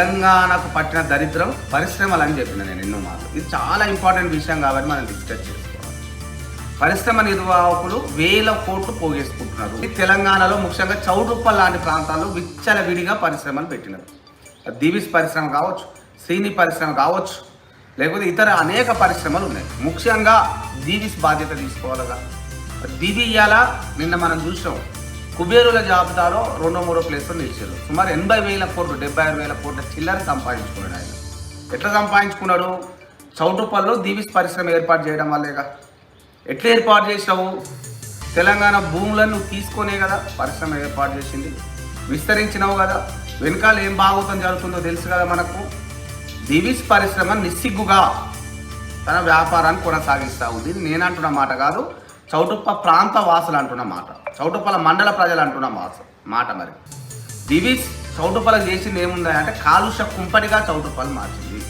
తెలంగాణకు పట్టిన దరిద్రం పరిశ్రమలు అని చెప్పిన నేను ఎన్నో మాటలు. ఇది చాలా ఇంపార్టెంట్ విషయం కాబట్టి మనం డిస్కస్ చేసుకోవాలి పరిశ్రమ నిర్వాహకులు వేల కోట్లు పోగేసుకుంటున్నారు. తెలంగాణలో ముఖ్యంగా చౌడుప్ప లాంటి ప్రాంతాల్లో విచ్చల విడిగా పరిశ్రమలు పెట్టినారు. దివిస్ పరిశ్రమ కావచ్చు శ్రీని పరిశ్రమ కావచ్చు లేకపోతే ఇతర అనేక పరిశ్రమలు ఉన్నాయి. ముఖ్యంగా దీవిస్ బాధ్యత తీసుకోవాలిగా. దివి ఇయ్యాల? నిన్న మనం చూసాం కుబేరుల జాబితాలో రెండో మూడో ప్లేస్లో నిలిచారు. సుమారు ఎనభై వేల కోట్లు డెబ్బై ఆరు వేల కోట్ల చిల్లర సంపాదించుకున్నాడు ఆయన. ఎట్లా సంపాదించుకున్నాడు? చౌటుపల్లిలో దీవిస్ పరిశ్రమ ఏర్పాటు చేయడం వల్లేగా. ఎట్లా ఏర్పాటు చేసావు తెలంగాణ భూములను తీసుకునే తీసుకొనే కదా పరిశ్రమ ఏర్పాటు చేసింది. విస్తరించినావు కదా. వెనకాల ఏం బాగోతం జరుగుతుందో తెలుసు కదా మనకు. దివిస్ పరిశ్రమ నిస్సిగ్గుగా తన వ్యాపారాన్ని కొనసాగిస్తా ఉంది. నేను అంటున్న మాట కాదు. చౌటుప్ప ప్రాంత వాసులు అంటున్న మాట. చౌటుప్పల మండల ప్రజలు అంటున్న మాట మాట మరి. దివిస్ చౌటుప్పలకు చేసింది ఏముంది అంటే కాలుష్య కుంపటిగా చౌటుప్పలు మార్చింది.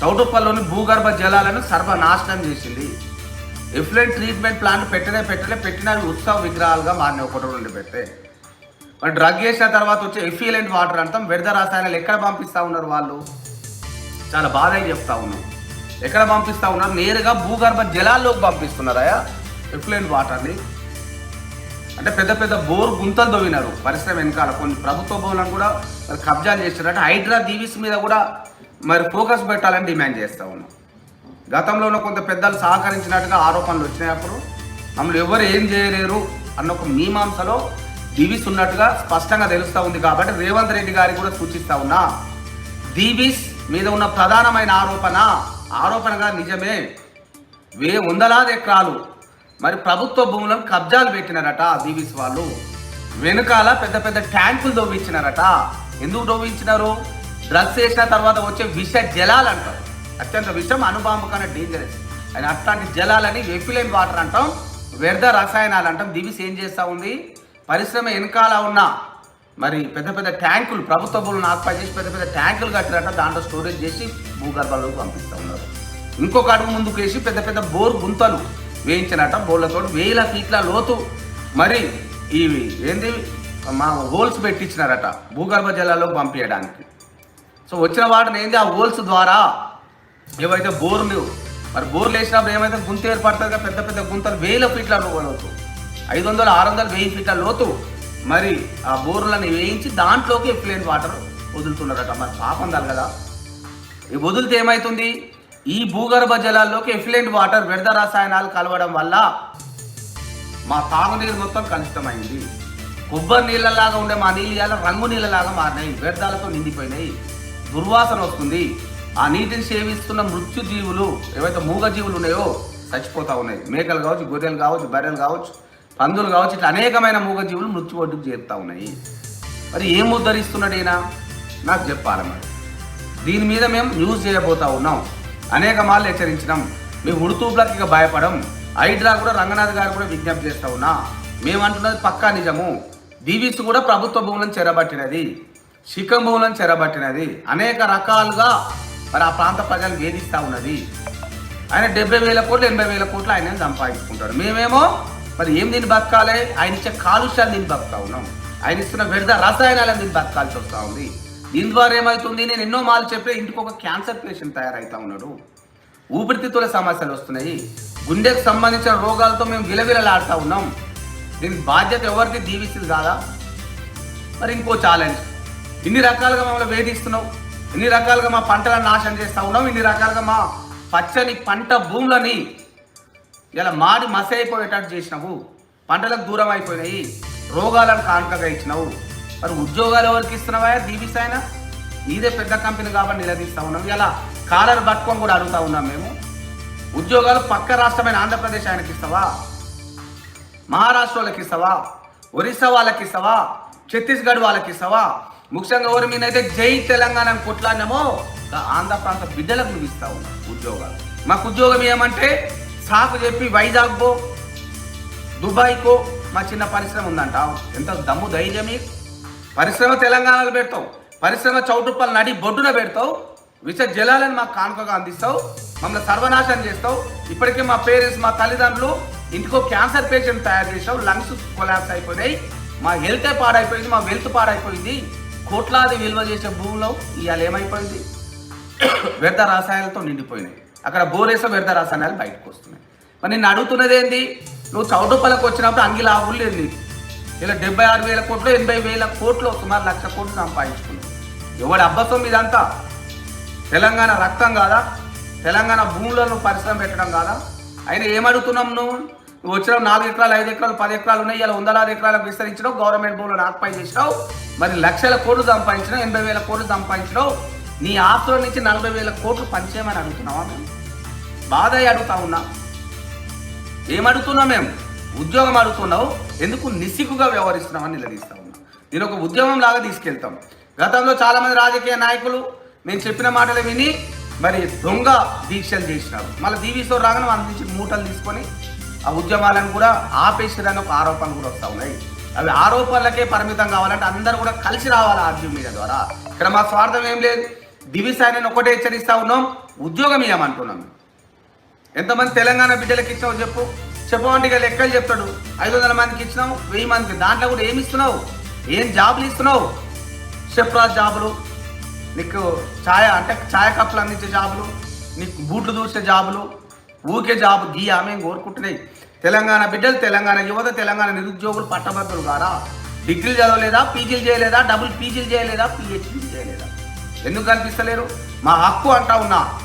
చౌటుప్పల్లోని భూగర్భ జలాలను సర్వనాశనం చేసింది. ఎఫ్లెంట్ ట్రీట్మెంట్ ప్లాంట్ పెట్టనే పెట్టలే పెట్టినవి ఉత్సవ విగ్రహాలుగా మారిన ఒకటి రెండు పెట్టే. మరి డ్రగ్ చేసిన తర్వాత వచ్చే ఎఫిలెంట్ వాటర్ అంటాం వ్యర్థ రసాయనాలు ఎక్కడ పంపిస్తూ ఉన్నారు వాళ్ళు? చాలా బాధ చెప్తా ఉన్నాం ఎక్కడ పంపిస్తూ ఉన్నారు? నేరుగా భూగర్భ జలాల్లోకి పంపిస్తున్నారయా ఎఫ్లెంట్ వాటర్ని. అంటే పెద్ద పెద్ద బోర్ గుంతలు తవ్వినారు. పరిశ్రమ వెనకాల కొన్ని ప్రభుత్వ భూములను కూడా మరి కబ్జాలు చేస్తున్నారు. అంటే హైడ్రా దీవిస్ మీద కూడా మరి ఫోకస్ పెట్టాలని డిమాండ్ చేస్తూ ఉన్నాం గతంలో ఉన్న కొంత పెద్దలు సహకరించినట్టుగా ఆరోపణలు వచ్చినప్పుడు మమ్మల్ని ఎవరు ఏం చేయలేరు అన్న ఒక మీమాంసలో దీవిస్ ఉన్నట్టుగా స్పష్టంగా తెలుస్తూ ఉంది కాబట్టి రేవంత్ రెడ్డి గారికి కూడా సూచిస్తా ఉన్నా. దీవిస్ మీద ఉన్న ప్రధానమైన ఆరోపణ ఆరోపణగా నిజమే. వే వందలాది ఎకరాలు. మరి ప్రభుత్వ భూములను కబ్జాలు పెట్టినారట దీవిస్ వాళ్ళు. వెనుకాల పెద్ద పెద్ద ట్యాంకులు దొవ్వించినారట ఎందుకు దొవ్వించినారు డ్రగ్స్ వేసిన తర్వాత వచ్చే విష జలాలు అంటారు. అత్యంత విషం అనుబాంబు కన్నా డేంజరస్ అని అట్లాంటి జలాలని ఎఫిలైన్ వాటర్ అంటాం వ్యర్థ రసాయనాలు అంటాం. దివిస్ ఏం చేస్తూ ఉంది? పరిశ్రమ వెనకాల ఉన్న మరి పెద్ద పెద్ద ట్యాంకులు ప్రభుత్వ భూములను ఆక్యుపై చేసి పెద్ద పెద్ద ట్యాంకులు కట్టినట్ట దాంట్లో స్టోరేజ్ చేసి భూగర్భాలకు పంపిస్తూ ఉన్నారు. ఇంకొక అడుగు ముందుకు వేసి పెద్ద పెద్ద బోర్ గుంతలు వేయించినట్ట బోర్లతో వేల ఫీట్ల లోతు మరి ఇవి ఏంది? మా హోల్స్ పెట్టించినారట భూగర్భ జలాల్లో పంపించడానికి. సో వచ్చిన వాటిని ఏంది? ఆ హోల్స్ ద్వారా ఏవైతే బోర్లు మరి బోర్లు వేసినప్పుడు ఏమైతే గుంత ఏర్పడుతుంది కదా, పెద్ద పెద్ద గుంతలు వేల ఫీట్ల లోతు ఐదు వందలు ఆరు వందలు వెయ్యి ఫీట్ల లోతు మరి ఆ బోర్లను వేయించి దాంట్లోకి ఎఫ్లెంట్ వాటర్ వదులుతున్నారట. మరి పాపం కదా. ఈ వదిలితే ఏమవుతుంది ఈ భూగర్భ జలాల్లోకి ఎఫ్లెంట్ వాటర్ వ్యర్థ రసాయనాలు కలవడం వల్ల మా తాగునీరు మొత్తం కలుషితమైంది. కొబ్బరి నీళ్ళలాగా ఉండే మా నీళ్ళు ఇవాళ రంగు నీళ్ళలాగా మారినాయి. వ్యర్థాలతో నిండిపోయినాయి. దుర్వాసన వస్తుంది. ఆ నీటిని సేవిస్తున్న మృత్యు జీవులు ఏవైతే మూగ జీవులు ఉన్నాయో చచ్చిపోతా ఉన్నాయి. మేకలు కావచ్చు గొర్రెలు కావచ్చు బర్రెలు కావచ్చు పందులు కావచ్చు ఇట్లా అనేకమైన మూగ జీవులు మృత్యు ఒడ్డుకు చేరుతా ఉన్నాయి. మరి ఏం ఉద్ధరిస్తున్నాడు ఈయన? నాకు చెప్పాలి మరి. దీని మీద మేము న్యూస్ చేయబోతా ఉన్నాం. అనేక మార్లు హెచ్చరించినాం. మేము ఉడుతూపులకు ఇక భయపడం. హైడ్రా కూడా రంగనాథ్ గారు కూడా విజ్ఞప్తి చేస్తా ఉన్నా. మేము అంటున్నది పక్కా నిజము. దీవిస్ కూడా ప్రభుత్వ భూములను చెరబట్టినది. శిఖం భూములను చెరబట్టినది. అనేక రకాలుగా మరి ఆ ప్రాంత ప్రజలు వేధిస్తూ ఉన్నది. ఆయన డెబ్బై వేల కోట్లు ఎనభై వేల కోట్లు ఆయన సంపాదించుకుంటాడు మేమేమో మరి ఏం దీన్ని బతకాలి? ఆయన ఇచ్చే కాలుష్యాన్ని దీన్ని బతుకుతా ఉన్నాం. ఆయన ఇస్తున్న వ్యర్థ రసాయనాలను దీన్ని బతకాల్సి వస్తూ ఉంది. దీని ద్వారా ఏమవుతుంది? నేను ఎన్నో మాలు చెప్పే ఇంటికి ఒక క్యాన్సర్ పేషెంట్ తయారవుతా ఉన్నాడు. ఊపిరితిత్తుల సమస్యలు వస్తున్నాయి. గుండెకు సంబంధించిన రోగాలతో మేము విలవిలలాడుతూ ఉన్నాం. దీనికి బాధ్యత ఎవరికి దీవిస్తుంది కాదా? మరి ఇంకో ఛాలెంజ్ ఇన్ని రకాలుగా మమ్మల్ని వేధిస్తున్నావు. ఇన్ని రకాలుగా మా పంటలను నాశనం చేస్తూ ఉన్నాం. ఇన్ని రకాలుగా మా పచ్చని పంట భూములని ఇలా మాడి మసి అయిపోయేటట్టు చేసినావు. పంటలకు దూరం అయిపోయినాయి రోగాలను కానుకగా ఇచ్చినావు. మరి ఉద్యోగాలు ఎవరికి ఇస్తున్నావా? దీపిస్తాయన నీదే పెద్ద కంపెనీ కాబట్టి నిలదీస్తా ఉన్నాం. ఇలా కాలర్ పట్టుకొని కూడా అడుగుతా ఉన్నాం మేము. ఉద్యోగాలు పక్క రాష్ట్రమైన ఆంధ్రప్రదేశ్ ఆయనకి ఇస్తావా? మహారాష్ట్ర వాళ్ళకి ఇస్తావా? ఒరిస్సా వాళ్ళకి ఇస్తావా? ఛత్తీస్గఢ్ వాళ్ళకి ఇస్తావా? ముఖ్యంగా ఎవరి మీద అయితే జై తెలంగాణ అని కొట్లాడినామో ఆంధ్ర ప్రాంత బిడ్డలకు నువ్వు ఇస్తా ఉన్నావు ఉద్యోగాలు. మాకు ఉద్యోగం ఏమంటే సాకు చెప్పి వైజాగ్ పో దుబాయ్కో మా చిన్న పరిశ్రమ ఉందంట. ఎంత దమ్ము ధైర్యం పరిశ్రమ తెలంగాణలో పెడతావు. పరిశ్రమ చౌటుప్పలు నడి బొడ్డున పెడతావు. విష జలాలను మాకు కానుకగా అందిస్తావు. మమ్మల్ని సర్వనాశనం చేస్తావు. ఇప్పటికే మా పేరెంట్స్ మా తల్లిదండ్రులు ఇంటికో క్యాన్సర్ పేషెంట్ తయారు చేసావు లంగ్స్ కొలాప్స్ అయిపోయినాయి. మా హెల్తే పాడైపోయింది మా వెల్త్ పాడైపోయింది. కోట్లాది విలువ చేసే భూములో ఇవాళ ఏమైపోయింది? వ్యర్థ రసాయనాలతో నిండిపోయినాయి. అక్కడ బోరేసం వ్యర్థ రసాయనాలు బయటకు వస్తున్నాయి. మరి నేను అడుగుతున్నది ఏంది? నువ్వు చౌటుపల్లకు వచ్చినప్పుడు అంగి లాభులు లేదు ఇలా డెబ్బై ఆరు వేల కోట్లు ఎనభై వేల కోట్లు సుమారు లక్ష కోట్లు సంపాదించుకున్నావు. ఎవడి అబ్బసం ఇదంతా? తెలంగాణ రక్తం కాదా? తెలంగాణ భూములను పరిశ్రమ పెట్టడం కాదా? అయినా ఏమడుగుతున్నాం నువ్వు? నువ్వు వచ్చిన నాలుగు ఎకరాలు ఐదు ఎకరాలు పది ఎకరాలు ఉన్నాయి ఇలా వందలాది ఎకరాలకు విస్తరించడం గవర్నమెంట్ భూములను ఆక్పై చేసినావు. మరి లక్షల కోట్లు సంపాదించినావు ఎనభై వేల కోట్లు సంపాదించినావు. నీ ఆస్తుల నుంచి నలభై వేల కోట్లు పనిచేయమని అడుగుతున్నావా మేము? బాధ అడుగుతా ఉన్నా. ఏమడుగుతున్నాం మేము? ఉద్యోగం అడుగుతున్నావు. ఎందుకు నిస్సిగ్గుగా వ్యవహరిస్తున్నామని నిలదీస్తా ఉన్నా. నేను ఒక ఉద్యమం లాగా తీసుకెళ్తాం. గతంలో చాలామంది రాజకీయ నాయకులు నేను చెప్పిన మాటలు విని మరి దొంగ దీక్షలు చేసినారు. మళ్ళీ దీవీశ్వర రాగానే వాళ్ళ నుంచి మూటలు తీసుకొని ఆ ఉద్యమాలను కూడా ఆపేసేదాన్ని ఒక ఆరోపణలు కూడా వస్తూ ఉన్నాయి. అవి ఆరోపణలకే పరిమితం కావాలంటే అందరూ కూడా కలిసి రావాలి ఆర్జీ మీడియా ద్వారా. ఇక్కడ మా స్వార్థం ఏం లేదు. దివిసాయని ఒకటే హెచ్చరిస్తా ఉన్నాం. ఉద్యోగం ఇవ్వమంటున్నాం ఎంతమంది తెలంగాణ బిడ్డలకు ఇచ్చావు చెప్పు. చెప్పమంటే ఇక లెక్కలు చెప్తాడు. ఐదు వందల మందికి ఇచ్చినావు వెయ్యి మందికి. దాంట్లో కూడా ఏమి ఇస్తున్నావు? ఏం జాబులు ఇస్తున్నావు? షెఫ్రాజ్ జాబులు నీకు ఛాయ అంటే ఛాయ కప్పులు అందించే జాబులు నీకు బూట్లు దూసే జాబులు ఊకే జాబు గీ ఆమె కోరుకుంటున్నాయి? తెలంగాణ బిడ్డలు తెలంగాణ యువత తెలంగాణ నిరుద్యోగులు పట్టభద్రులు కారా? డిగ్రీలు చదవలేదా? పీజీలు చేయలేదా? డబుల్ పీజీలు చేయలేదా? పిహెచ్డీ ఎందుకు కనిపిస్తలేరు మా హక్కు అంటా ఉన్నా.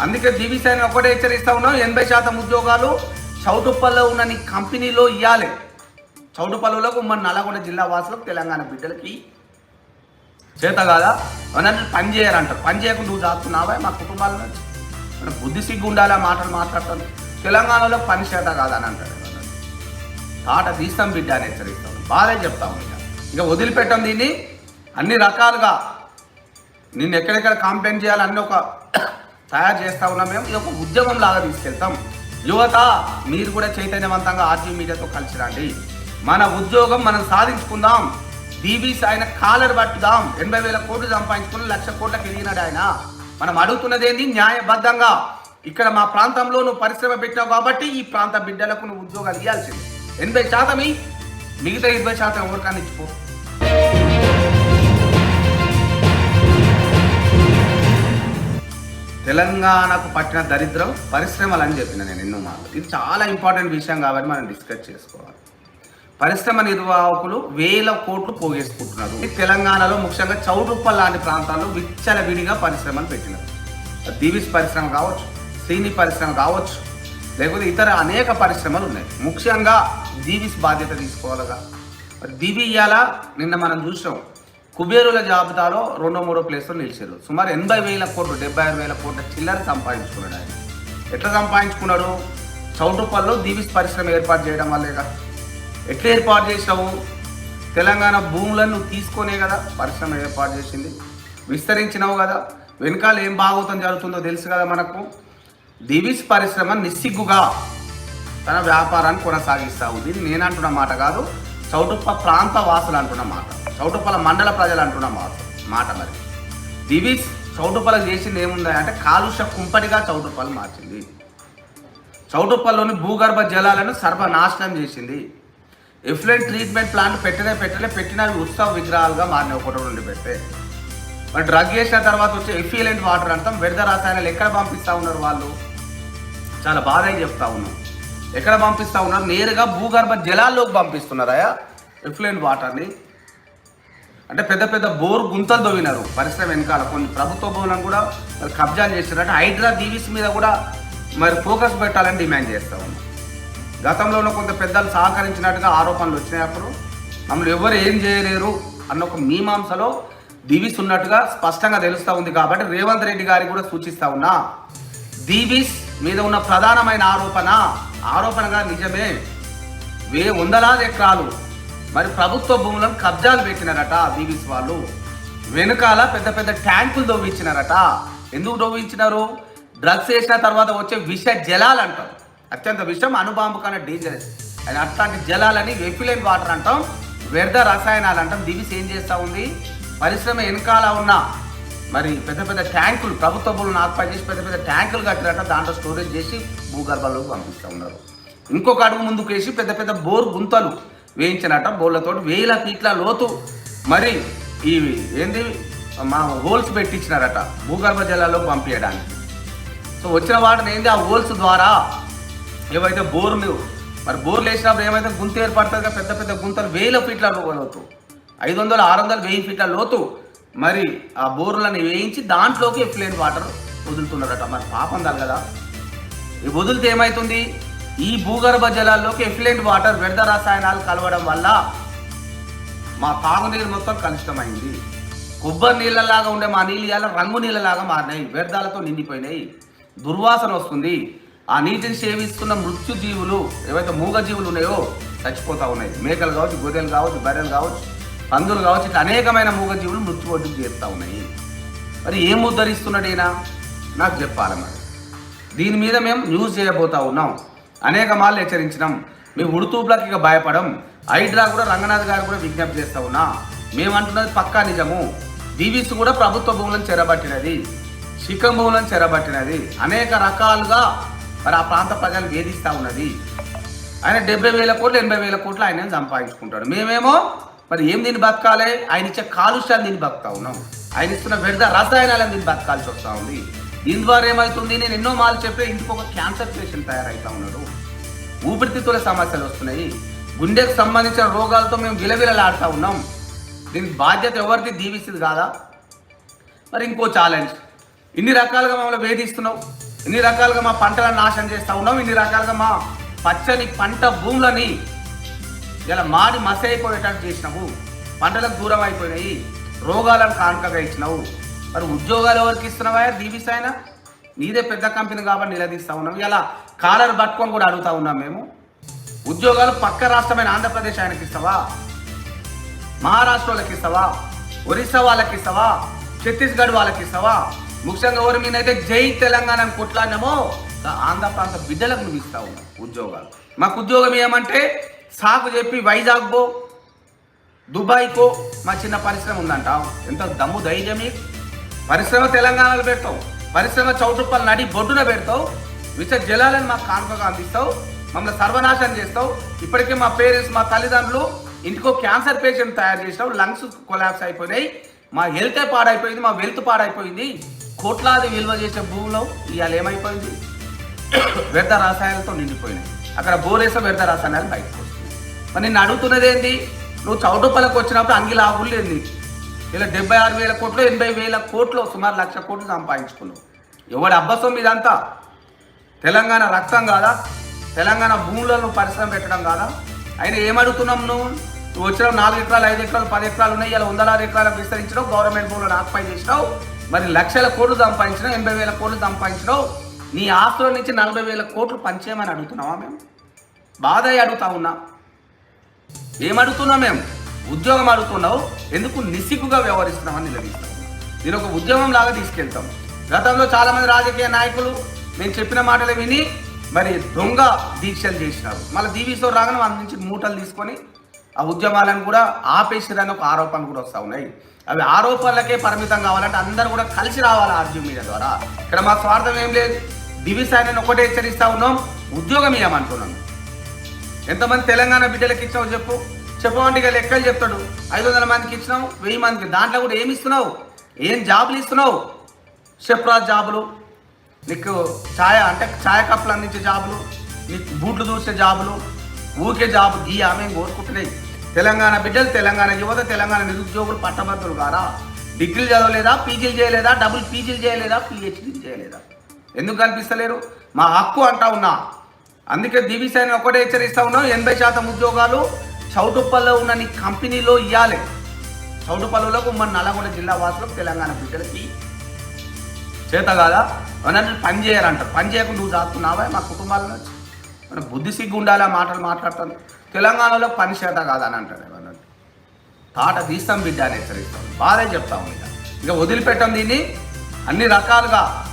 అందుకే జీవిసాన్ని ఒకటే హెచ్చరిస్తా ఉన్నాం ఎనభై శాతం ఉద్యోగాలు చౌటుప్పల్లో ఉన్న నీ కంపెనీలో ఇవ్వాలి చౌటుపల్లిలోకి మన నల్గొండ జిల్లా వాసులకు తెలంగాణ బిడ్డలకి. చేత కాదా? అన్నట్టు పని చేయాలంటారు పని చేయకుండా నువ్వు దాస్తున్నావా మా కుటుంబాల నుంచి. మన బుద్ధి సిగ్గు ఉండాలా మాటలు మాట్లాడతాను. తెలంగాణలో పని చేత కాదని అంటారు తాట తీస్తాం బిడ్డ అని హెచ్చరిస్తాం. బాధే చెప్తాం ఇక. ఇక వదిలిపెట్టాం దీన్ని. అన్ని రకాలుగా నిన్ను ఎక్కడెక్కడ కాంప్లైంట్ చేయాలన్నీ ఒక తయారు చేస్తా ఉన్నాం మేము ఇది ఒక ఉద్యమం లాగా తీసుకెళ్తాం. యువత మీరు కూడా చైతన్యవంతంగా ఆర్జీ మీడియాతో కలిసి రండి. మన ఉద్యోగం మనం సాధించుకుందాం. బీబీస్ ఆయన కాలర్ పట్టుదాం. ఎనభై వేల కోట్లు సంపాదించుకుని లక్ష కోట్లకు ఎదిగినాడు ఆయన. మనం అడుగుతున్నది న్యాయబద్ధంగా. ఇక్కడ మా ప్రాంతంలో నువ్వు పరిశ్రమ పెట్టావు కాబట్టి ఈ ప్రాంత బిడ్డలకు నువ్వు ఉద్యోగాలు ఇవ్వాల్సింది ఎనభై శాతం మిగతా ఇరవై శాతం ఎవరికన్నా ఇచ్చిపో తెలంగాణకు పట్టిన దరిద్రం పరిశ్రమలు అని చెప్పిన నేను ఎన్నో మాటలు. ఇది చాలా ఇంపార్టెంట్ విషయం కాబట్టి మనం డిస్కస్ చేసుకోవాలి. పరిశ్రమ నిర్వాహకులు వేల కోట్లు పోగేసుకుంటున్నారు. తెలంగాణలో ముఖ్యంగా చౌటుప్పల్ లాంటి ప్రాంతాల్లో విచ్చల విడిగా పరిశ్రమలు పెట్టినారు. దివిస్ పరిశ్రమ కావచ్చు శ్రీని పరిశ్రమ కావచ్చు లేకపోతే ఇతర అనేక పరిశ్రమలు ఉన్నాయి. ముఖ్యంగా దీవిస్ బాధ్యత తీసుకోవాలిగా. దివి ఇయ్యాల? నిన్న మనం చూసాం. కుబేరుల జాబితాలో రెండో మూడో ప్లేస్లో నిలిచారు. సుమారు ఎనభై వేల కోట్లు డెబ్బై ఆరు వేల కోట్ల చిల్లర సంపాదించుకున్నాడు ఆయన. ఎట్లా సంపాదించుకున్నాడు? చౌటుప్పల్లో దీవిస్ పరిశ్రమ ఏర్పాటు చేయడం వల్లేగా ఎట్లా ఏర్పాటు చేసావు తెలంగాణ భూములను తీసుకొనే కదా పరిశ్రమ ఏర్పాటు చేసింది. విస్తరించినావు కదా. వెనకాల ఏం భాగవతం జరుగుతుందో తెలుసు కదా మనకు. దివిస్ పరిశ్రమ నిస్సిగ్గుగా తన వ్యాపారాన్ని కొనసాగిస్తా ఉంది. ఇది నేను అంటున్న మాట కాదు. చౌటుప్ప ప్రాంత వాసులు అంటున్న మాట. చౌటుప్పల మండల ప్రజలు అంటున్న మాట మాట మరి. దివిస్ చౌటుప్పలకు చేసింది ఏముంది అంటే కాలుష్య కుంపటిగా చౌటుప్పలు మార్చింది. చౌటుప్పల్లోని భూగర్భ జలాలను సర్వనాశనం చేసింది. ఎఫ్లెంట్ ట్రీట్మెంట్ ప్లాంట్ పెట్టనే పెట్టలే పెట్టినవి ఉత్సవ విగ్రహాలుగా మారిన ఒకటి నుండి పెట్టే మరి డ్రగ్ చేసిన తర్వాత వచ్చే ఎఫిలెంట్ వాటర్ అంటాం వ్యర్థ రసాయనాలు ఎక్కడ పంపిస్తా ఉన్నారు వాళ్ళు. చాలా బాధ అని చెప్తా ఉన్నాం. ఎక్కడ పంపిస్తూ ఉన్నారు? నేరుగా భూగర్భ జలాల్లోకి పంపిస్తున్నారయా ఎఫ్లెంట్ వాటర్ని. అంటే పెద్ద పెద్ద బోర్ గుంతలు తవ్వినారు. పరిశ్రమ వెనకాల కొన్ని ప్రభుత్వ భూములను కూడా మరి కబ్జాలు చేశారు అంటే హైడ్రా దీవిస్ మీద కూడా మరి ఫోకస్ పెట్టాలని డిమాండ్ చేస్తూ ఉన్నాం గతంలో ఉన్న కొంత పెద్దలు సహకరించినట్టుగా ఆరోపణలు వచ్చినప్పుడు మమ్మల్ని ఎవరు ఏం చేయలేరు అన్న ఒక మీమాంసలో దివిస్ ఉన్నట్టుగా స్పష్టంగా తెలుస్తూ ఉంది కాబట్టి రేవంత్ రెడ్డి గారికి కూడా సూచిస్తూ ఉన్నా. దీవిస్ మీద ఉన్న ప్రధానమైన ఆరోపణ ఆరోపణగా నిజమే. వే వందలాది ఎకరాలు. మరి ప్రభుత్వ భూములను కబ్జాలు పెట్టినారట దీవిస్ వాళ్ళు. వెనుకాల పెద్ద పెద్ద ట్యాంకులు దొవ్వించినారట ఎందుకు దొవ్వించినారు డ్రగ్స్ వేసిన తర్వాత వచ్చే విష జలాలు అంటాం. అత్యంత విషం అనుబాంబు కన్నా డేంజరస్ అది అట్లాంటి జలాలని వెఫిలెంట్ వాటర్ అంటాం వ్యర్థ రసాయనాలు అంటాం. దివిస్ ఏం చేస్తూ ఉంది? పరిశ్రమ వెనకాల ఉన్న మరి పెద్ద పెద్ద ట్యాంకులు ప్రభుత్వ భూములను ఆక్పై చేసి పెద్ద పెద్ద ట్యాంకులు కట్టినట్ట దాంట్లో స్టోరేజ్ చేసి భూగర్భంలోకి పంపిస్తూ ఉన్నారు. ఇంకొక అడుగు ముందుకు వేసి పెద్ద పెద్ద బోర్ గుంతలు వేయించినట బోర్లతో వేల ఫీట్ల లోతు. మరి ఇవి ఏంది? మా హోల్స్ పెట్టించినారట భూగర్భ జలాల్లో పంపించడానికి. సో వచ్చిన వాటిని ఏంది? ఆ హోల్స్ ద్వారా ఏవైతే బోర్లు మరి బోర్లు వేసినప్పుడు ఏమైతే గుంత ఏర్పడుతుందిగా కదా, పెద్ద పెద్ద గుంతలు వేల ఫీట్ల లోతు. ఐదు వందలు ఆరు వందలు వెయ్యి ఫీట్ల లోతు. మరి ఆ బోర్లని వేయించి దాంట్లోకి ఎఫ్లేని వాటర్ వదులుతున్నారట. మరి పాపం కదా. ఈ వదిలితే ఏమవుతుంది ఈ భూగర్భ జలాల్లోకి ఎఫ్లైన్ వాటర్ వ్యర్థ రసాయనాలు కలవడం వల్ల మా తాగునీరు మొత్తం కలుషితమైంది. కొబ్బరి నీళ్ళలాగా ఉండే మా నీళ్ళు ఇవాళ రంగు నీళ్ళలాగా మారినాయి. వ్యర్థాలతో నిండిపోయినాయి. దుర్వాసన వస్తుంది. ఆ నీటిని సేవిస్తున్న మృత్యు జీవులు ఏవైతే మూగ జీవులు ఉన్నాయో చచ్చిపోతూ ఉన్నాయి. మేకలు కావచ్చు గొర్రెలు కావచ్చు బర్రెలు కావచ్చు పందులు కావచ్చు ఇట్లా అనేకమైన మూగ జీవులు మృత్యు చేస్తూ ఉన్నాయి. మరి ఏం ఉద్ధరిస్తున్నాడు ఈయన? నాకు చెప్పాలి మరి. దీని మీద మేము న్యూస్ చేయబోతా ఉన్నాం. అనేక మార్లు హెచ్చరించినాం. మేము ఉడుతూపులకు ఇక భయపడం. హైడ్రా కూడా రంగనాథ్ గారు కూడా విజ్ఞప్తి చేస్తా ఉన్నా. మేము అంటున్నది పక్కా నిజము. బీబీసీ కూడా ప్రభుత్వ భూములను చెరబట్టినది. శిఖం భూములను చెరబట్టినది. అనేక రకాలుగా మరి ఆ ప్రాంత ప్రజలు వేధిస్తూ ఉన్నది. ఆయన డెబ్బై వేల కోట్లు ఎనభై వేల కోట్లు ఆయన సంపాదించుకుంటాడు. మేమేమో మరి ఏం దీన్ని బతకాలి? ఆయన ఇచ్చే కాలుష్యాన్ని దీన్ని బతుకుతా ఉన్నాం. ఆయన ఇస్తున్న వ్యర్థ రసాయనాలను దీన్ని బతకాల్సి వస్తూ ఉంది. దీని ద్వారా ఏమవుతుంది నేను ఎన్నో మాలు చెప్పే ఇంటికి ఒక క్యాన్సర్ పేషెంట్ తయారవుతా ఉన్నాడు. ఊపిరితిత్తుల సమస్యలు వస్తున్నాయి. గుండెకు సంబంధించిన రోగాలతో మేము విలవిలలాడుతూ ఉన్నాం. దీనికి బాధ్యత ఎవరిది? దీవిస్తుంది కాదా? మరి ఇంకో ఛాలెంజ్ ఇన్ని రకాలుగా మమ్మల్ని వేధిస్తున్నావు. ఇన్ని రకాలుగా మా పంటలను నాశనం చేస్తూ ఉన్నాం ఇన్ని రకాలుగా మా పచ్చని పంట భూములని ఇలా మాడి మసి అయిపోయేటట్టు చేసినావు. పంటలకు దూరం అయిపోయినాయి. రోగాలను కానుకగా ఇచ్చినావు. మరి ఉద్యోగాలు ఎవరికి ఇస్తున్నావా దీవిస్ ఆయన నీదే పెద్ద కంపెనీ కాబట్టి నిలదీస్తా ఉన్నాం. ఇలా కాలర్ పట్టుకొని కూడా అడుగుతా ఉన్నాం మేము. ఉద్యోగాలు పక్క రాష్ట్రమైన ఆంధ్రప్రదేశ్ ఆయనకి ఇస్తావా? మహారాష్ట్ర వాళ్ళకి ఇస్తావా? ఒరిస్సా వాళ్ళకి ఇస్తావా? ఛత్తీస్గఢ్ వాళ్ళకి ఇస్తావా? ముఖ్యంగా ఎవరి మీద అయితే జై తెలంగాణ అని కొట్లాడినామో ఆంధ్ర ప్రాంత బిడ్డలకు నువ్వు ఇస్తావు ఉద్యోగాలు. మాకు ఉద్యోగం ఏమంటే సాకు చెప్పి వైజాగ్ పో దుబాయ్కో మా చిన్న పరిశ్రమ ఉందంటావు ఎంత దమ్ము ధైర్యమే. పరిశ్రమ తెలంగాణలో పెడతావు. పరిశ్రమ చౌటుప్పలు నడి బొడ్డున పెడతావు. విష జలాలను మాకు కానుకగా అందిస్తావు. మమ్మల్ని సర్వనాశనం చేస్తావు. ఇప్పటికే మా పేరెంట్స్ మా తల్లిదండ్రులు ఇంటికో క్యాన్సర్ పేషెంట్ తయారు చేసినావు. లంగ్స్ కొలాప్స్ అయిపోయినాయి. మా హెల్తే పాడైపోయింది మా వెల్త్ పాడైపోయింది. కోట్లాది విలువ చేసే భూమిలో ఇవాళ ఏమైపోయింది? వ్యర్థ రసాయనాలతో నిండిపోయినాయి. అక్కడ బోరేసే వ్యర్థ రసాయనాలు బయటకు వస్తున్నాయి. మరి నిన్ను అడుగుతున్నది ఏంటి నువ్వు చౌటుప్పలకు వచ్చినప్పుడు అంగి లాభులు లేదు నీకు. ఇలా డెబ్బై ఆరు వేల కోట్లు ఎనభై వేల కోట్లు సుమారు లక్ష కోట్లు సంపాదించుకున్నావు ఎవడి అబ్బసం ఇదంతా? తెలంగాణ రక్తం కాదా? తెలంగాణ భూములను పరిశ్రమ పెట్టడం కాదా? ఆయన ఏమడుగుతున్నాం నువ్వు? నువ్వు వచ్చిన నాలుగు ఎకరాలు ఐదు ఎకరాలు పది ఎకరాలు ఉన్నాయి ఇలా వందలారు ఎకరాలకు విస్తరించడం గవర్నమెంట్ భూములను ఆక్పై చేసినావు. మరి లక్షల కోట్లు సంపాదించడం ఎనభై వేల కోట్లు సంపాదించడం నీ ఆస్తుల నుంచి నలభై వేల కోట్లు పంచేయమని అడుగుతున్నావా మేము? బాధ అయి అడుగుతా ఉన్నా. ఏమడుగుతున్నాం మేము? ఉద్యోగం అడుగుతున్నావు ఎందుకు నిస్సిగ్గుగా వ్యవహరిస్తున్నామని నిలదీస్తాం దీని ఒక ఉద్యమం లాగా తీసుకెళ్తాం. గతంలో చాలామంది రాజకీయ నాయకులు నేను చెప్పిన మాటలు విని మరి దొంగ దీక్షలు చేసినారు. మళ్ళీ దీవితో రాగానే వాళ్ళ నుంచి మూటలు తీసుకొని ఆ ఉద్యమాలను కూడా ఆపేసిరని ఒక ఆరోపణలు కూడా వస్తూ ఉన్నాయి. అవి ఆరోపణలకే పరిమితం కావాలంటే అందరూ కూడా కలిసి రావాలి ఆర్జీ మీడియా ద్వారా. ఇక్కడ మా స్వార్థం ఏం లేదు. దివిస్ ఆయన ఒకటే హెచ్చరిస్తా ఉన్నాం. ఉద్యోగం ఇవ్వమంటున్నాం ఎంతమంది తెలంగాణ బిడ్డలకు ఇచ్చావు చెప్పు. చెప్పమంటే ఇక లెక్కలు చెప్తాడు. ఐదు వందల మందికి ఇచ్చినావు వెయ్యి మందికి. దాంట్లో కూడా ఏమి ఇస్తున్నావు? ఏం జాబులు ఇస్తున్నావు? షెఫ్రాజ్ జాబులు. నీకు ఛాయ అంటే ఛాయ కప్పులు అందించే జాబులు నీకు బూట్లు చూసే జాబులు ఊకే జాబు గీ ఆమె కోరుకుంటున్నాయి? తెలంగాణ బిడ్డలు తెలంగాణ యువత తెలంగాణ నిరుద్యోగులు పట్టభద్రులు కారా? డిగ్రీలు చదవలేదా? పీజీలు చేయలేదా? డబుల్ పీజీలు చేయలేదా? పిహెచ్డీలు చేయలేదా? ఎందుకు కనిపిస్తలేరు? మా హక్కు అంటా ఉన్నా. అందుకే దివిసైన్ ఒకటే హెచ్చరిస్తా ఉన్నాం ఎనభై శాతం ఉద్యోగాలు చౌటుప్పల్లో ఉన్న నీ కంపెనీలో ఇవ్వాలి చౌటుపల్లిలోకి మన నల్లగొండ జిల్లా వాసులకు తెలంగాణ బిడ్డలకి చేత కాదా? అన్నట్టు పని చేయాలంటారు పని చేయకుండా నువ్వు దాక్కున్నావా? మా కుటుంబాలను మన బుద్ధి సిగ్గు ఉండాలి ఆ మాటలు మాట్లాడతాను. తెలంగాణలో పని చేత కాదని అంటాడు ఏమన్నట్టు తాట తీస్తాం బిడ్డ అని హెచ్చరిస్తాం. బాధే చెప్తాం ఇక. ఇక వదిలిపెట్టాం దీన్ని. అన్ని రకాలుగా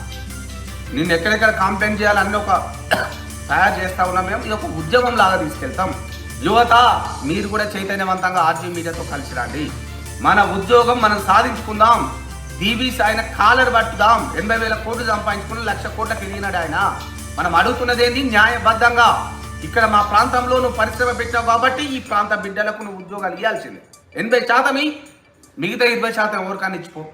నిన్ను ఎక్కడెక్కడ కాంప్లైంట్ చేయాలన్నీ ఒక తయారు చేస్తా ఉన్నాం మేము. ఇది ఒక ఉద్యమం లాగా తీసుకెళ్తాం. యువత మీరు కూడా చైతన్యవంతంగా ఆర్జీ మీడియాతో కలిసి రండి. మన ఉద్యోగం మనం సాధించుకుందాం. బీబీసీ ఆయన కాలర్ పట్టుదాం. ఎనభై వేల కోట్లు సంపాదించుకుని లక్ష కోట్లకు ఎదిగినాడు ఆయన. మనం అడుగుతున్నది ఏంటి న్యాయబద్ధంగా. ఇక్కడ మా ప్రాంతంలో నువ్వు పరిశ్రమ పెట్టావు కాబట్టి ఈ ప్రాంత బిడ్డలకు నువ్వు ఉద్యోగాలు ఇవ్వాల్సిందే ఎనభై శాతం మిగతా ఇరవై శాతం ఎవరికన్నా ఇచ్చిపో.